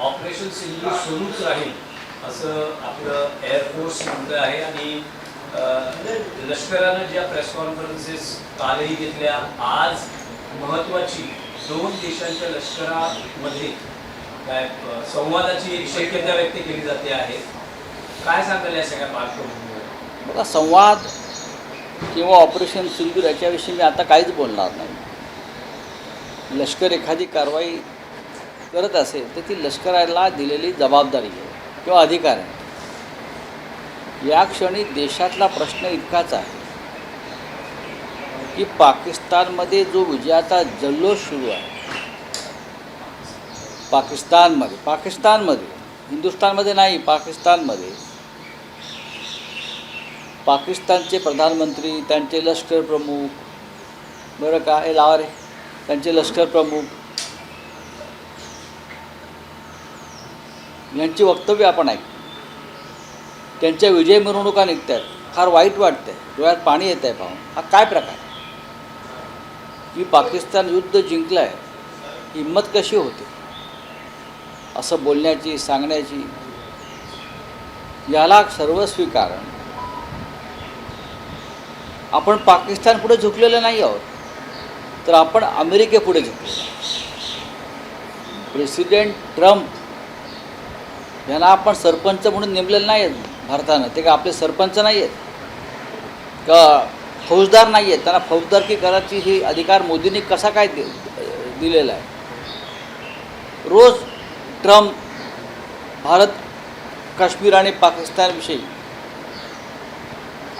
Operation Sindhu सुरूच राहील असं आपलं एअरफोर्स म्हणतं आहे आणि लष्करानं ज्या प्रेस कॉन्फरन्सेस कालही घेतल्या आज महत्त्वाची दोन देशांच्या लष्करामध्ये काय संवादाची एक शक्यता व्यक्त केली जाते आहे. काय सांगाल या सगळ्या पार्श्वभूमीवर? बघा संवाद किंवा ऑपरेशन सिंधूर याच्याविषयी मी आता काहीच बोलणार नाही. लष्कर एखादी कारवाई करत असेल तर ती लष्कराला दिलेली जबाबदारी आहे किंवा अधिकार आहे. या क्षणी देशातला प्रश्न इतकाच आहे की पाकिस्तानमध्ये जो विजयाचा जल्लोष सुरू आहे पाकिस्तानमध्ये पाकिस्तानमध्ये हिंदुस्थानमध्ये नाही पाकिस्तानमध्ये पाकिस्तानचे प्रधानमंत्री त्यांचे लष्कर प्रमुख बरं का हे लावा रे त्यांचे लष्कर प्रमुख यांची वक्तव्य आपण ऐक त्यांच्या विजय मिरवणुका निघत आहेत फार वाईट वाटतंय. डोळ्यात पाणी येत आहे पाहून हा काय प्रकार? की पाकिस्तान युद्ध जिंकलं आहे हिंमत कशी होते? असं बोलण्याची सांगण्याची याला सर्वस्वी कारण आपण पाकिस्तान पुढे झुकलेलं नाही आहोत. तर आपण अमेरिकेपुढे झुकलेलो प्रेसिडेंट ट्रम्प यांना आपण सरपंच म्हणून नेमलेलं नाही आहेत भारतानं. ते का आपले सरपंच नाही आहेत का फौजदार नाही आहेत त्यांना फौजदारकी करायची ही अधिकार मोदींनी कसा काय दि दिलेला आहे? रोज ट्रम्प भारत काश्मीर आणि पाकिस्तानविषयी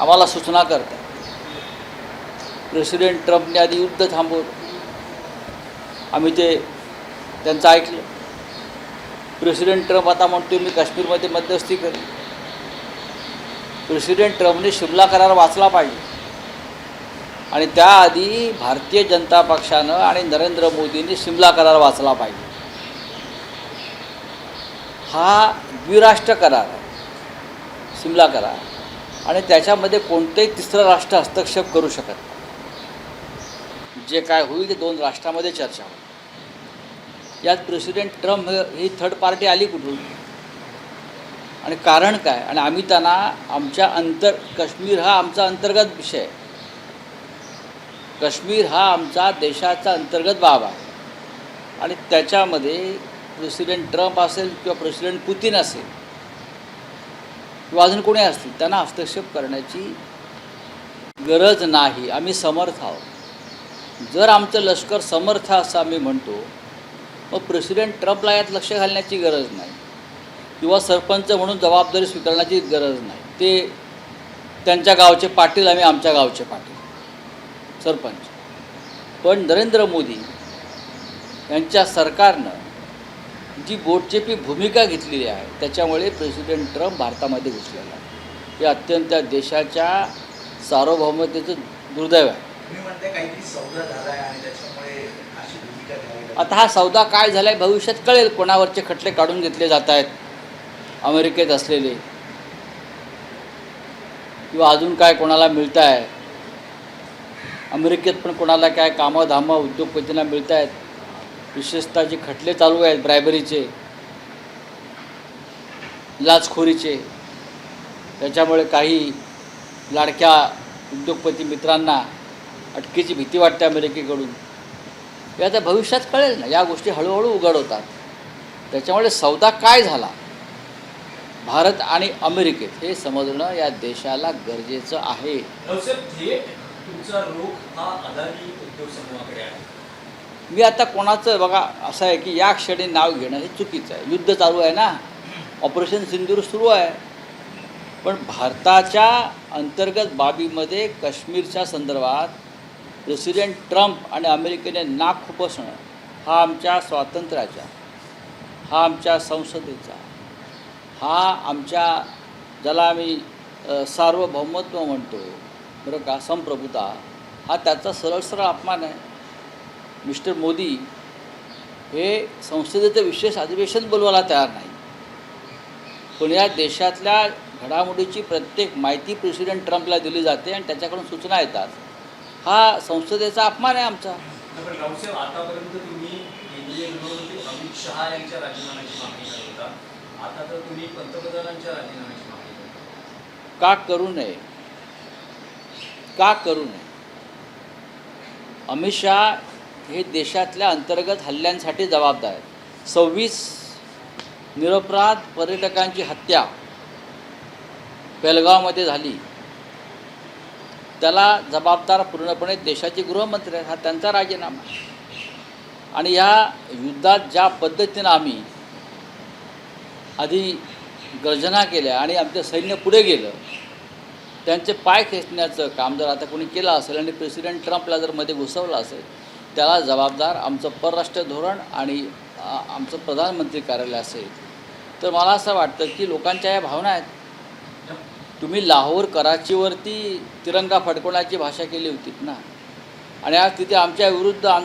आम्हाला सूचना करतात. प्रेसिडेंट ट्रम्पने आधी युद्ध थांबवलं. आम्ही ते त्यांचं ऐकलं. प्रेसिडेंट ट्रम्प आता म्हणतो मी काश्मीरमध्ये मध्यस्थी करेन. प्रेसिडेंट ट्रम्पने शिमला करार वाचला पाहिजे. आणि त्याआधी भारतीय जनता पक्षानं आणि नरेंद्र मोदींनी शिमला करार वाचला पाहिजे. हा द्विराष्ट्र करार आहे. शिमला करार. आणि त्याच्यामध्ये कोणतंही तिसरं राष्ट्र हस्तक्षेप करू शकत नाही. जे काय होईल ते दोन राष्ट्रामध्ये चर्चा होईल. यात प्रेसिडेंट ट्रम्प ही थर्ड पार्टी आली कुठून? आणि कारण काय? आणि आम्ही त्यांना आमच्या अंतर काश्मीर हा आमचा अंतर्गत विषय आहे. काश्मीर हा आमचा देशाचा अंतर्गत बाब आहे. आणि त्याच्यामध्ये प्रेसिडेंट ट्रम्प असेल किंवा प्रेसिडेंट पुतीन असेल किंवा अजून कोणी असतील त्यांना हस्तक्षेप करण्याची गरज नाही. आम्ही समर्थ आहोत. जर आमचं लष्कर समर्थ असं आम्ही म्हणतो मग प्रेसिडेंट ट्रम्पला यात लक्ष घालण्याची गरज नाही. किंवा सरपंच म्हणून जबाबदारी स्वीकारण्याची गरज नाही. ते त्यांच्या गावचे पाटील आम्ही आमच्या गावचे पाटील. सरपंच. पण नरेंद्र मोदी यांच्या सरकारनं जी बोटचेपी भूमिका घेतलेली आहे त्याच्यामुळे प्रेसिडेंट ट्रम्प भारतामध्ये घुसलेला आहे. हे अत्यंत देशाच्या सार्वभौमतेचं दुर्दैव आहे. आता हा सौदा काय झाला आहे भविष्यात कळेल कोणावरचे खटले काढून घेतले जात आहेत. अमेरिकेत असलेले. किंवा अजून काय कोणाला मिळतं आहे अमेरिकेत पण कोणाला काय कामं धामं उद्योगपतींना मिळत आहेत विशेषतः जे खटले चालू आहेत ब्रायबरीचे लाचखोरीचे. त्याच्यामुळे काही लाडक्या उद्योगपती मित्रांना अटकेची भीती वाटते अमेरिकेकडून. हे आता भविष्यात कळेल ना या गोष्टी हळूहळू उघड होतात त्याच्यामुळे सौदा काय झाला? भारत आणि अमेरिकेत हे समजणं या देशाला गरजेचं आहे. मी आता कोणाचं बघा असं आहे की या क्षणी नाव घेणं हे चुकीचं आहे. युद्ध चालू आहे ना? ऑपरेशन सिंदूर सुरू आहे. पण भारताच्या अंतर्गत बाबीमध्ये काश्मीरच्या संदर्भात प्रेसिडेंट ट्रम्प आणि अमेरिकेने नाक खुपसणं हा आमच्या स्वातंत्र्याचा हा आमच्या संसदेचा हा आमच्या ज्याला आम्ही सार्वभौमत्व म्हणतो बरं का संप्रभुता हा त्याचा सरळ सरळ अपमान आहे. मिस्टर मोदी हे संसदेचं विशेष अधिवेशन बोलवायला तयार नाही. पण या देशातल्या घडामोडीची प्रत्येक माहिती प्रेसिडेंट ट्रम्पला दिली जाते आणि त्याच्याकडून सूचना येतात. हा संसदेचा अपमान आहे आमचा. का करू नये? का करू नये? अमित शहा हे देशातल्या अंतर्गत हल्ल्यांसाठी जबाबदार आहेत. सव्वीस निरपराध पर्यटकांची हत्या पेलगावमध्ये झाली. त्याला जबाबदार पूर्णपणे देशाचे गृहमंत्री आहेत हा त्यांचा राजीनामा आणि या युद्धात ज्या पद्धतीनं आम्ही आधी गर्जना केल्या आणि आमचं सैन्य पुढे गेलं त्यांचे पाय खेचण्याचं काम जर आता कोणी केलं असेल आणि प्रेसिडेंट ट्रम्पला जर मध्ये घुसवलं असेल त्याला जबाबदार आमचं परराष्ट्र धोरण आणि आमचं प्रधानमंत्री कार्यालय असेल. तर मला असं वाटतं की लोकांच्या या भावना आहेत तुम्ही लाहोर कराचीवरती तिरंगा फडकवण्याची भाषा केली होती ना? आणि आज तिथे आमच्या विरुद्ध आम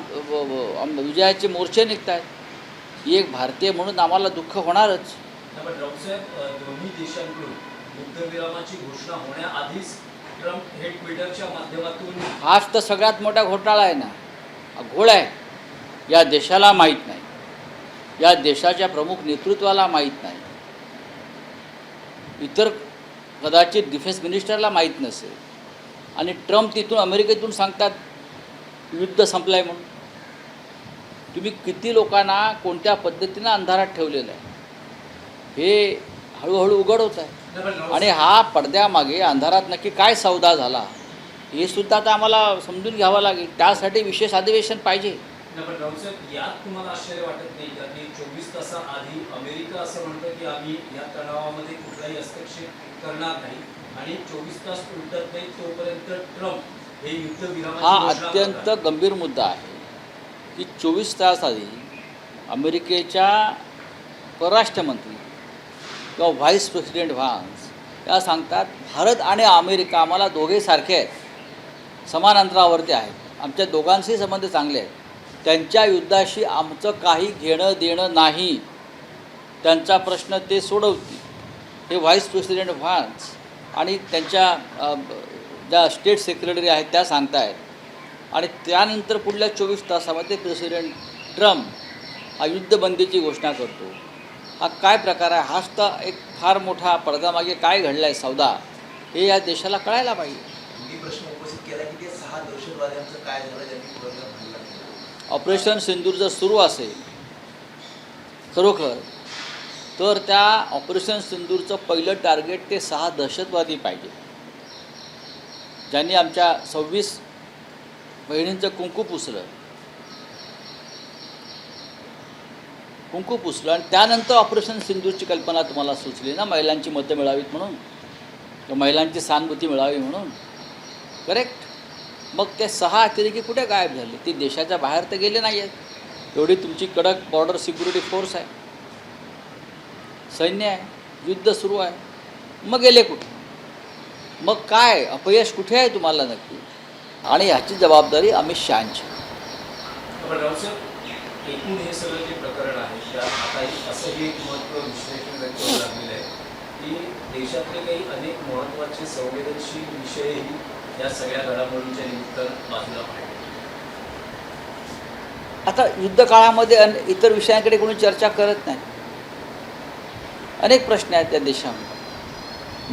विजयाचे मोर्चे निघत आहेत एक भारतीय म्हणून आम्हाला दुःख होणारच. दोन्ही देशांकडून युद्धविरामाची घोषणा होण्याआधीच ट्रम्प हे ट्विटरच्या माध्यमातून हाच तर सगळ्यात मोठा घोटाळा आहे ना? हा घोळ आहे. या देशाला माहीत नाही. या देशाच्या प्रमुख नेतृत्वाला माहीत नाही. इतर कदाचित डिफेन्स मिनिस्टरला माहीत नसेल. आणि ट्रम्प तिथून अमेरिकेतून सांगतात युद्ध संपलं आहे म्हणून. तुम्ही किती लोकांना कोणत्या पद्धतीनं अंधारात ठेवलेलं आहे? हे हळूहळू उघड होत आहे. आणि हा पडद्यामागे अंधारात नक्की काय सौदा झाला हे सुद्धा आता आम्हाला समजून घ्यावं लागेल. त्यासाठी विशेष अधिवेशन पाहिजे. यात तुम्हाला आश्चर्य वाटत नाही का की चोवीस तासाआधी अमेरिका असं म्हणतं की आम्ही या तणावामध्ये कुठलाही हस्तक्षेप करणार नाही. आणि चोवीस तास उलटत नाही तोपर्यंत ट्रम्प हे हा अत्यंत. गंभीर मुद्दा आहे की चोवीस तास आधी अमेरिकेच्या परराष्ट्रमंत्री किंवा व्हाईस प्रेसिडेंट व्हान्स त्या सांगतात भारत आणि अमेरिका आम्हाला दोघे सारखे आहेत. समान अंतरावरती आहेत. आमच्या दोघांचे संबंध चांगले आहेत. त्यांच्या युद्धाशी आमचं काही घेणं देणं नाही. त्यांचा प्रश्न ते सोडवतील. हे व्हाईस प्रेसिडेंट व्हान्स आणि त्यांच्या ज्या स्टेट सेक्रेटरी आहेत त्या सांगतायत. आणि त्यानंतर पुढल्या चोवीस तासामध्ये प्रेसिडेंट ट्रम्प हा युद्धबंदीची घोषणा करतो. हा काय प्रकार आहे? हाच तर एक फार मोठा पडद्यामागे काय घडला आहे सौदा? हे या देशाला कळायला पाहिजे. ऑपरेशन सिंदूर जर सुरू असेल. खरोखर तर त्या ऑपरेशन सिंदूरचं पहिलं टार्गेट ते सहा दहशतवादी पाहिजे. ज्यांनी आमच्या सव्वीस बहिणींचं कुंकू पुसलं. कुंकू पुसलं आणि त्यानंतर ऑपरेशन सिंदूरची कल्पना तुम्हाला सुचली ना महिलांची मतं मिळावीत म्हणून. किंवा महिलांची सहानुभूती मिळावी म्हणून. करेक्ट मग ते सहा अतिरेकी कुठे गायब झाले? ते देशाच्या बाहेर तर गेले नाही आहेत एवढी तुमची कडक बॉर्डर सिक्युरिटी फोर्स आहे. सैन्य आहे युद्ध सुरू आहे. मग गेले कुठे? मग काय? अपयश कुठे आहे तुम्हाला नक्की? आणि ह्याची जबाबदारी अमित शहाची. पण राऊतसाहेब एकूण हे सगळं जे प्रकरण आहे त्यात आता एक असंही एक महत्त्व विश्लेषण व्यक्त होऊ लागलेलं आहे की देशातले काही अनेक महत्त्वाचे संवेदनशील विषयही या सगळ्या घडामोडींच्या निमित्तानं बाजूला पाहिजे आता युद्धकाळामध्ये अन इतर विषयांकडे कोणी चर्चा करत नाही. अनेक प्रश्न आहेत त्या देशामध्ये.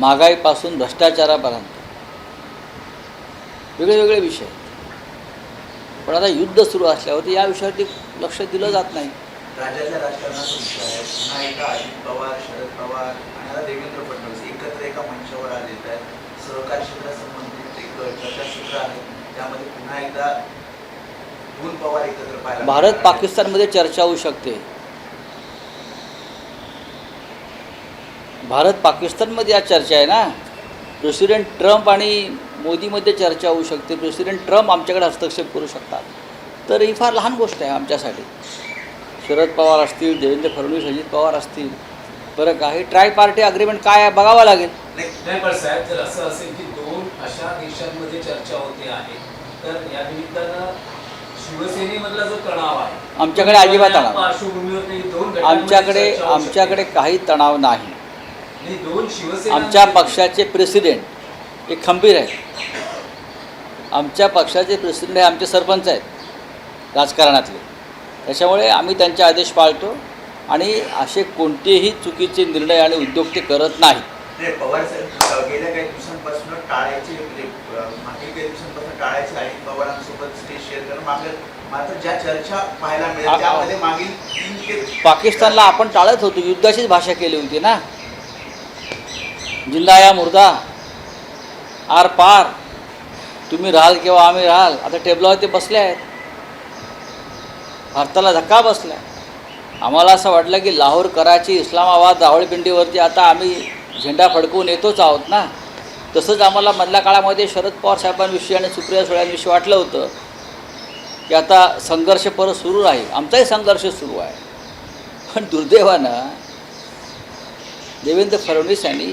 महागाईपासून भ्रष्टाचारापर्यंत. वेगळे वेगळे विषय. पण आता युद्ध सुरू असल्यावरती या विषयावरती लक्ष दिलं जात नाही. राज्याच्या राजकारणाचा विषय आहे. पुन्हा एकदा अजित पवार शरद पवार आणि आता देवेंद्र फडणवीस एकत्र एका मंचावर आलेले आहेत. सहकार क्षेत्रासंबंधित एक चर्चासत्र आहे त्यामध्ये पुन्हा एकदा दोन पवार एकत्र पाहायला भारत. पाकिस्तानमध्ये चर्चा होऊ शकते. भारत पाकिस्तानमध्ये या चर्चा आहे ना? प्रेसिडेंट ट्रम्प आणि मोदीमध्ये चर्चा होऊ शकते. प्रेसिडेंट ट्रम्प आमच्याकडे हस्तक्षेप करू शकतात. तर ही फार लहान गोष्ट आहे आमच्यासाठी. शरद पवार असतील देवेंद्र फडणवीस अजित पवार असतील. बरं काही ट्राय पार्टी अग्रीमेंट काय आहे बघावं लागेल. साहेब जर असं असेल की दोन अशा देशांमध्ये चर्चा होते आहे तर या निमित्तानं शिवसेनेमधला जो तणाव आहे आमच्याकडे अजिबात तणाव. पार्श्वभूमीवर आमच्याकडे. आमच्याकडे काही तणाव नाही. आमच्या पक्षाचे प्रेसिडेंट हे खंबीर आहेत. आमच्या पक्षाचे प्रेसिडेंट हे आमचे सरपंच आहेत राजकारणातले. त्याच्यामुळे आम्ही त्यांचे आदेश पाळतो आणि असे कोणतेही चुकीचे निर्णय आणि उद्योग ते करत नाहीत. नाही पवार साहेब गेल्या काही दिवसांपासून टाळायचे म्हणजे अं, मागील काही दिवसांपासून टाळायचे आणि पवारांसोबत स्टेज शेअर करणं. मागं मात्र ज्या चर्चा पाहायला आ- मिळेल त्यामध्ये मागील तीन ते पाकिस्तानला आपण टाळत होतो युद्धाचीच भाषा केली होती ना. जिंदा या मुर्दा. आर पार. तुम्ही राहाल किंवा आम्ही राहाल आता टेबलावर ते बसले आहेत. भारताला धक्का बसला आम्हाला असं वाटलं की लाहोर कराची इस्लामाबाद रावळपिंडीवरती आता आम्ही झेंडा फडकवून येतोच आहोत ना? तसंच आम्हाला मधल्या काळामध्ये शरद पवार साहेबांविषयी आणि सुप्रिया सुळ्यांविषयी वाटलं होतं की आता संघर्ष परत सुरू राहील. आमचाही संघर्ष सुरू आहे. पण दुर्दैवानं देवेंद्र फडणवीस यांनी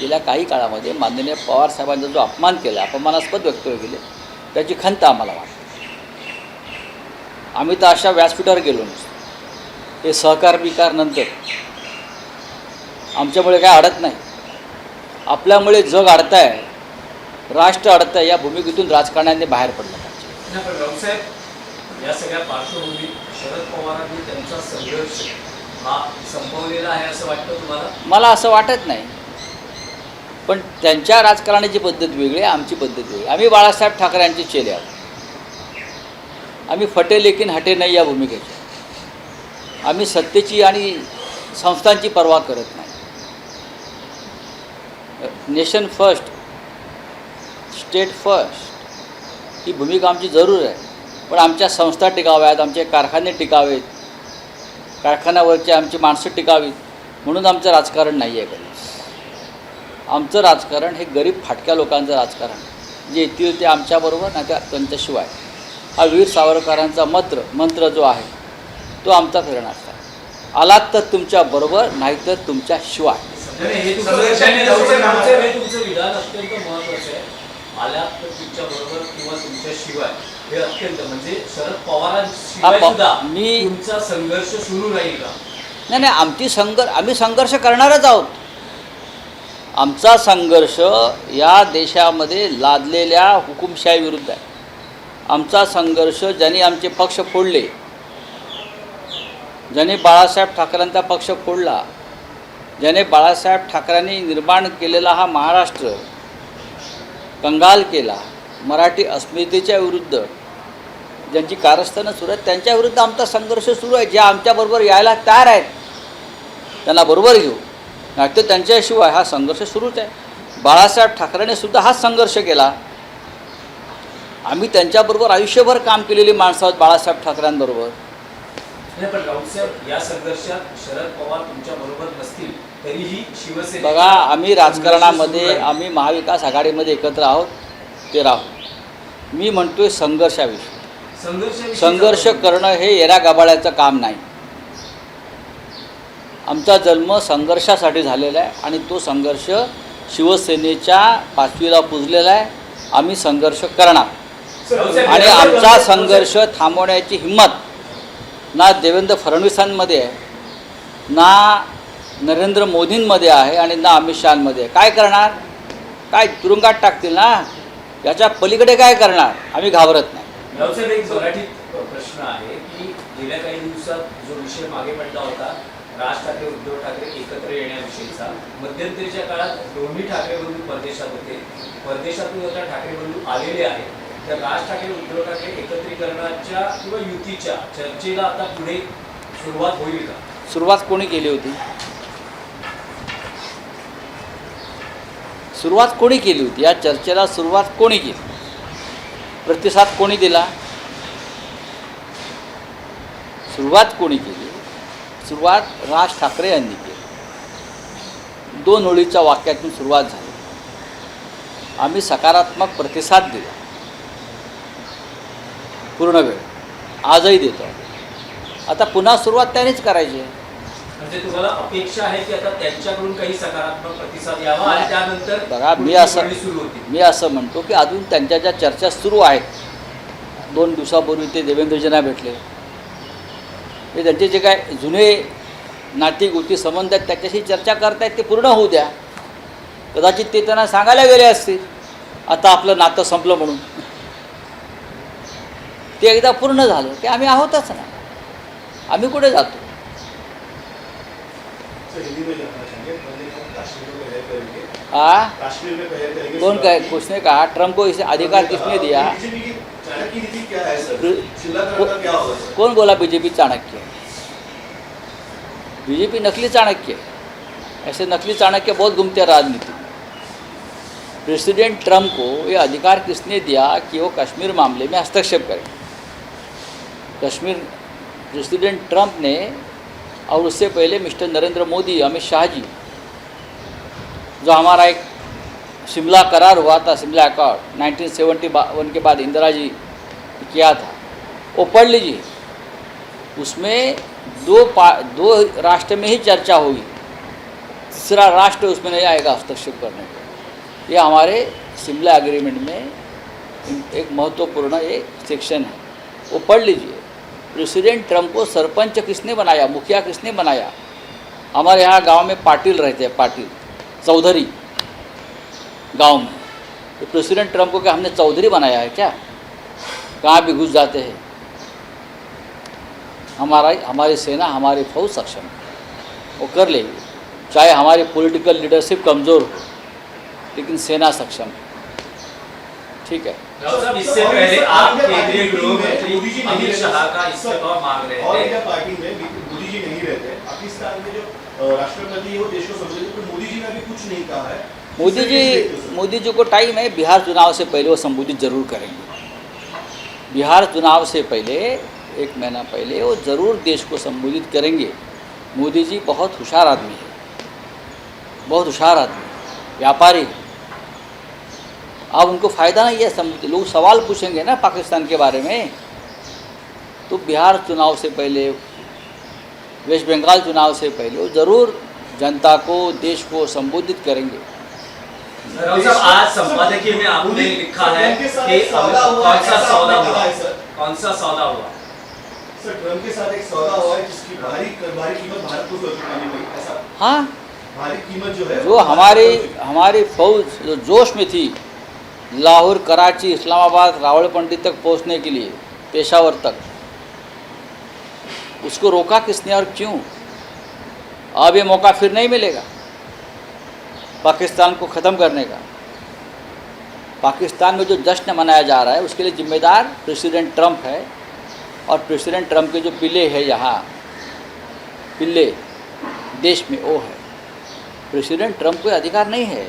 गेल्या काही काळामध्ये माननीय पवार साहेबांचा जो अपमान केला अपमानास्पद वक्तव्य केले त्याची खंत आम्हाला वाटते. आम्ही तर अशा व्यासपीठावर गेलो नसतो. हे सहकार बिकार नंतर. आमच्यामुळे काय अडत नाही. आपल्यामुळे जग अडतंय राष्ट्र अडतंय या भूमिकेतून राजकारण्याने बाहेर पडलं पाहिजे. या सगळ्या पार्श्वभूमीत शरद पवारांनी त्यांचा संघर्ष हा संपवलेला आहे असं वाटतं तुम्हाला? मला असं वाटत नाही. पण त्यांच्या राजकारणाची पद्धत वेगळी आहे आमची पद्धत वेगळी आम्ही बाळासाहेब ठाकरे यांचे चेले आहोत. आम्ही फटे लेकिन हटे नाही या भूमिकेचे. आम्ही सत्तेची आणि संस्थांची पर्वा करत नाही. नेशन फर्स्ट स्टेट फर्स्ट ही भूमिका आमची जरूर आहे. पण आमच्या संस्था टिकाव्यात आमचे कारखाने टिकावेत कारखान्यावरचे आमची माणसं टिकावीत म्हणून आमचं राजकारण नाही आहे कधीच. आमचं राजकारण हे गरीब फाटक्या लोकांचं राजकारण. जे येतील ते आमच्याबरोबर नाही त्या त्यांच्याशिवाय. हा वीर सावरकरांचा मंत्र मंत्र जो आहे तो आमचा प्रेरणार्थ आहे आलात तर तुमच्याबरोबर तुमच्याशिवाय नाही, तर तुमच्या बरोबर किंवा तुमच्या शिवाय. अत्यंत शरद पवारांशिवाय प- सुद्धा मी- तुमचा संघर्ष सुरू राहील नाही नाही आमची संघर्ष आम्ही संघर्ष करणारच आहोत. आमचा संघर्ष या देशामध्ये लादलेल्या हुकुमशाही विरुद्ध आहे. आमचा संघर्ष ज्यांनी आमचे पक्ष फोडले ज्याने बाळासाहेब ठाकरेंचा पक्ष फोडला ज्याने बाळासाहेब ठाकरेंनी निर्माण केलेला हा महाराष्ट्र कंगाल केला मराठी अस्मितेच्या विरुद्ध ज्यांची कारस्थानं सुरू आहेत त्यांच्या विरुद्ध आमचा संघर्ष सुरू आहे जे आमच्याबरोबर यायला तयार आहेत त्यांना बरोबर घेऊ नाहीतर त्यांच्याशिवाय हा संघर्ष सुरूच आहे. बाळासाहेब ठाकरेने सुद्धा हाच संघर्ष केला. आम्ही त्यांच्याबरोबर आयुष्यभर काम केलेली माणसं आहोत बाळासाहेब ठाकरेंबरोबर. नाही पण राऊतसाहेब या संघर्षात शरद पवार तुमच्या बरोबर नसतील तरीही शिवसेना बघा आम्ही राजकारणामध्ये आम्ही महाविकास आघाडीमध्ये एकत्र आहोत ते राहू. मी म्हणतोय संघर्षाविषयी. संघर्ष संघर्ष करणं हे येरा गाबाळ्याचं काम नाही. आमचा जन्म संघर्षासाठी झालेला आहे आणि तो संघर्ष शिवसेनेच्या पाचवीला पुजलेला आहे. आम्ही संघर्ष करणार. आणि आमचा संघर्ष थांबवण्याची हिंमत ना देवेंद्र फडणवीसांमध्ये आहे ना नरेंद्र मोदींमध्ये आहे आणि ना अमित शहामध्ये आहे. काय करणार? काय तुरुंगात टाकतील ना? याच्या पलीकडे काय करणार? आम्ही घाबरत नाही. प्रश्न आहे की गेल्या काही दिवसात जो विषय मागे पडला होता राज ठाकरे उद्धव ठाकरे एकत्र येण्याविषयीचा. मध्यंतरीच्या काळात दोन्ही ठाकरे बंधू परदेशात होते. परदेशातून आता ठाकरे बंधू आलेले आहेत तर राज ठाकरे उद्धव ठाकरे एकत्रीकरणाच्या किंवा युतीच्या चर्चेला आता पुढे सुरुवात होईल का? सुरुवात कोणी केली होती? सुरुवात कोणी केली होती? या चर्चेला सुरुवात कोणी केली? प्रतिसाद कोणी दिला? सुरुवात कोणी केली? सुरुवात राज ठाकरे यांनी केली. दोन ओळीच्या वाक्यातून सुरुवात झाली. आम्ही सकारात्मक प्रतिसाद दिला. पूर्ण वेळ. आजही देतो आता पुन्हा सुरुवात त्यानेच करायची आहे. म्हणजे तुम्हाला अपेक्षा आहे की आता त्यांच्याकडून काही सकारात्मक प्रतिसाद यावा आणि त्यानंतर बघा, मी असं- मी असं म्हणतो की अजून त्यांच्या ज्या चर्चा सुरू आहेत दोन दिवसापूर्वी ते देवेंद्रजींना भेटले. हे त्यांचे जे काय जुने नाती गोती संबंध आहेत त्याच्याशी चर्चा करतायत ते पूर्ण होऊ द्या. कदाचित ते त्यांना सांगायला गेले असतील. आता आपलं नातं संपलं म्हणून. ते एकदा पूर्ण झालं. की आम्ही आहोतच ना. आम्ही कुठे जातो? सर हिंदी में जानना चाहेंगे मैंने कहा कश्मीर में पहल करेंगे आ कश्मीर में पहल करेंगे कौन कहे उसने कहा ट्रम्प को इसे अधिकार किसने दिया? है कौन बोला बीजेपी चाणक्य? बीजेपी नकली चाणक्य. ऐसे नकली चाणक्य बहुत घूमते हैं राजनीति प्रेसिडेंट ट्रंप को ये अधिकार किसने दिया कि वो कश्मीर मामले में हस्तक्षेप करें? कश्मीर प्रेसिडेंट ट्रंप ने और उससे पहले मिस्टर नरेंद्र मोदी अमित शाह जी जो हमारा एक शिमला करार हुआ था शिमला अकॉर्ड 1971 के बाद इंदिरा जी किया था। वो पढ़ लीजिए। उसमें दो पा, दो राष्ट्र में ही चर्चा होगी तीसरा राष्ट्र उसमें नहीं आएगा हस्तक्षेप करने को। ये हमारे शिमला एग्रीमेंट में एक महत्वपूर्ण एक सेक्शन है। वो पढ़ लीजिए। प्रेसिडेंट ट्रंप को सरपंच किसने बनाया? मुखिया किसने बनाया? हमारे यहाँ गाँव में पाटिल रहते हैं, पाटिल। चौधरी। गाँव में। तो प्रेसिडेंट ट्रंप को क्या हमने चौधरी बनाया है क्या? कहाँ भी घुस जाते हैं। हमारा हमारी सेना हमारी फौज सक्षम है। वो कर लेगी। चाहे हमारी पॉलिटिकल लीडरशिप कमज़ोर हो लेकिन सेना सक्षम है। ठीक है? इससे पहले आप केंद्रीय गृह मंत्री अमित शाह का इस्तीफा मांग रहे और थे। इंडिया पार्टी में मोदी जी नहीं रहते। पाकिस्तान में जो राष्ट्रपति है वो देश को संबोधित तो मोदी जी ने अभी कुछ नहीं कहा है। मोदी जी? मोदी जी को टाइम है बिहार चुनाव से पहले वो संबोधित ज़रूर करेंगे। बिहार चुनाव से पहले, एक महीना पहले, वो ज़रूर देश को संबोधित करेंगे। मोदी जी बहुत होशियार आदमी है। बहुत होशियार आदमी व्यापारी। अब उनको फ़ायदा नहीं है संबोधित लोग सवाल पूछेंगे ना पाकिस्तान के बारे में। तो बिहार चुनाव से पहले, वेस्ट बंगाल चुनाव से पहले वो ज़रूर जनता को, देश को संबोधित करेंगे। साहब आज संपादकीय में आपने लिखा है के साथ कि एक सौदा हुआ कौन सा सौदा हुआ। कौन सा सौदा हुआ? सर ट्रंप के साथ एक सौदा हुआ है जिसकी भारी भारी कीमत भारत को चुकानी पड़ी ऐसा? हाँ। भारी कीमत जो है जो हमारी हमारी फौज जो जोश में थी लाहौर कराची इस्लामाबाद रावलपिंडी तक पहुँचने के लिए पेशावर तक। उसको रोका किसने और क्यों? अब ये मौका फिर नहीं मिलेगा। पाकिस्तान को ख़त्म करने का। पाकिस्तान में जो जश्न मनाया जा रहा है, उसके लिए जिम्मेदार प्रेसिडेंट ट्रंप है और प्रेसिडेंट ट्रंप के जो पिल्ले है यहाँ, पिल्ले देश में वो है। प्रेसिडेंट ट्रंप को अधिकार नहीं है।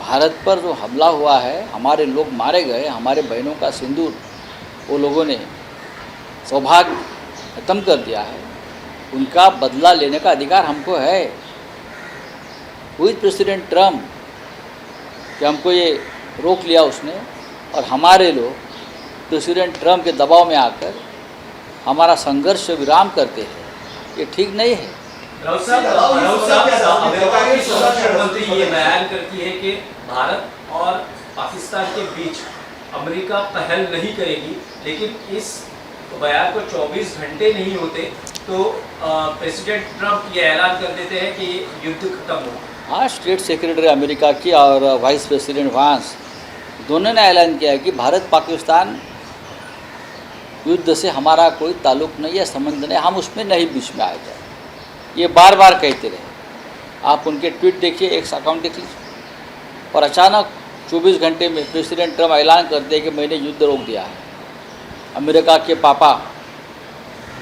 भारत पर जो हमला हुआ है, हमारे लोग मारे गए, हमारे बहनों का सिंदूर, वो लोगों ने सौभाग्य ख़त्म कर दिया है। उनका बदला लेने का अधिकार हमको है। हुई प्रेसिडेंट ट्रंप कि हमको ये रोक लिया उसने और हमारे लोग प्रेसिडेंट ट्रंप के दबाव में आकर हमारा संघर्ष विराम करते हैं। ये ठीक नहीं है। ये बयान करती है कि भारत और पाकिस्तान के बीच अमेरिका पहल नहीं करेगी, लेकिन इस बयान को 24 घंटे नहीं होते तो प्रेसिडेंट ट्रंप ये ऐलान कर देते हैं कि युद्ध खत्म हो हाँ स्टेट सेक्रेटरी अमेरिका की और वाइस प्रेसिडेंट वांस दोनों ने ऐलान किया है कि भारत पाकिस्तान युद्ध से हमारा कोई ताल्लुक नहीं है, संबंध नहीं हम उसमें नहीं बीच में आए जाए ये बार बार कहते रहे। आप उनके ट्वीट देखिए, एक अकाउंट देख लीजिए। और अचानक 24 घंटे में प्रेसिडेंट ट्रंप ऐलान करते हैं कि मैंने युद्ध रोक दिया है। अमेरिका के पापा,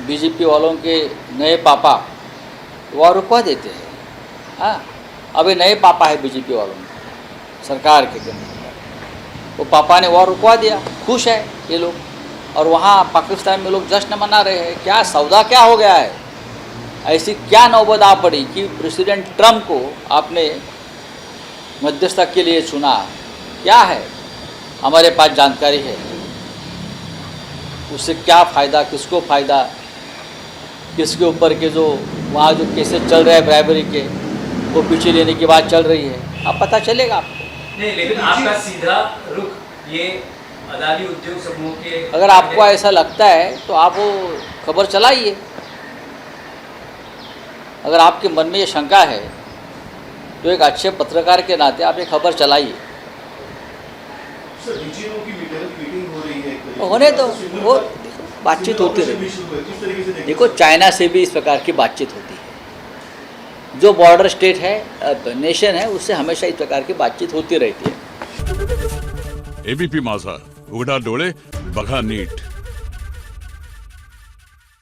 बीजेपी वालों के नए पापा वह रुकवा देते हैं। हाँ। अभी नए पापा है बीजेपी वालों में, सरकार के केंद्र वो पापा ने वह रुकवा दिया, खुश है ये लोग। और वहाँ पाकिस्तान में लोग जश्न मना रहे हैं, क्या सौदा क्या हो गया है? ऐसी क्या नौबत आ पड़ी कि प्रेसिडेंट ट्रंप को आपने मध्यस्थता के लिए चुना? क्या है? हमारे पास जानकारी है। उससे क्या फ़ायदा, किसको फ़ायदा? किसके ऊपर के जो, वहाँ जो केसेस चल रहे हैं ब्राइबरी के वो पीछे लेने की बात चल रही है। अब पता चलेगा आपको। नहीं लेकिन आपका सीधा रुख ये अदानी उद्योग समूह के अगर आपको ऐसा लगता है तो आप वो खबर चलाइए। अगर आपके मन में ये शंका है तो एक अच्छे पत्रकार के नाते आप ये खबर चलाइए। की हो है से। होने तो वो बातचीत होती रही। है। देखो चाइना से भी इस प्रकार की बातचीत होती है। जो बॉर्डर स्टेट है नेशन है उससे हमेशा इस प्रकार की बातचीत होती रहती है। एबीपी माझा उघडा डोळे बघा नीट।